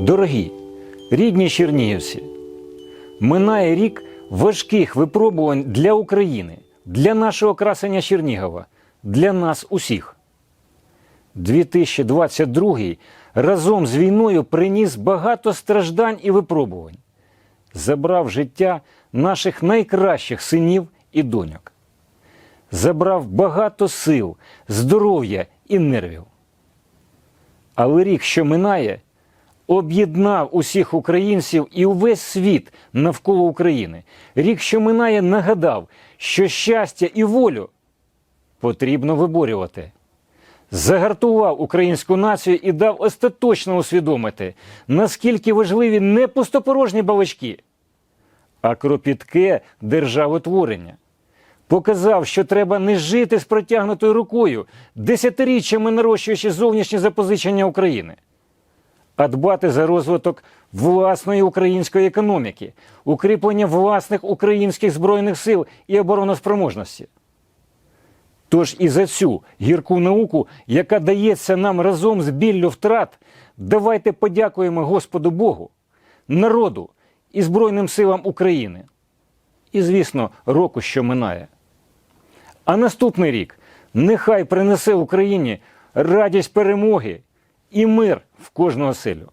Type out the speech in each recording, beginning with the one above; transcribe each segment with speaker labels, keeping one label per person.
Speaker 1: Дорогі, рідні чернігівці, минає рік важких випробувань для України, для нашого красення Чернігова, для нас усіх. 2022 разом з війною приніс багато страждань і випробувань, забрав життя наших найкращих синів і доньок, забрав багато сил, здоров'я і нервів. Але рік, що минає, об'єднав усіх українців і увесь світ навколо України. Рік, що минає, нагадав, що щастя і волю потрібно виборювати. Загартував українську націю і дав остаточно усвідомити, наскільки важливі не пустопорожні балачки, а кропітке державотворення. Показав, що треба не жити з протягнутою рукою, десятиріччями нарощуючи зовнішні запозичення України, а дбати за розвиток власної української економіки, укріплення власних українських збройних сил і обороноспроможності. Тож і за цю гірку науку, яка дається нам разом з біллю втрат, давайте подякуємо Господу Богу, народу і Збройним силам України. І, звісно, року, що минає. А наступний рік нехай принесе Україні радість перемоги і мир в кожну оселю.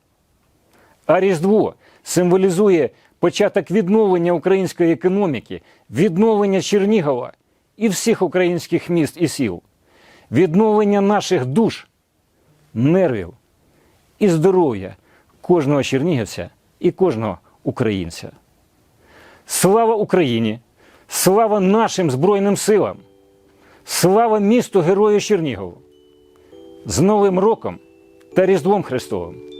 Speaker 1: А Різдво символізує початок відновлення української економіки, відновлення Чернігова і всіх українських міст і сіл, відновлення наших душ, нервів і здоров'я кожного чернігівця і кожного українця. Слава Україні! Слава нашим Збройним силам! Слава місту Герою Чернігову! З Новим роком та Різдвом Христовим!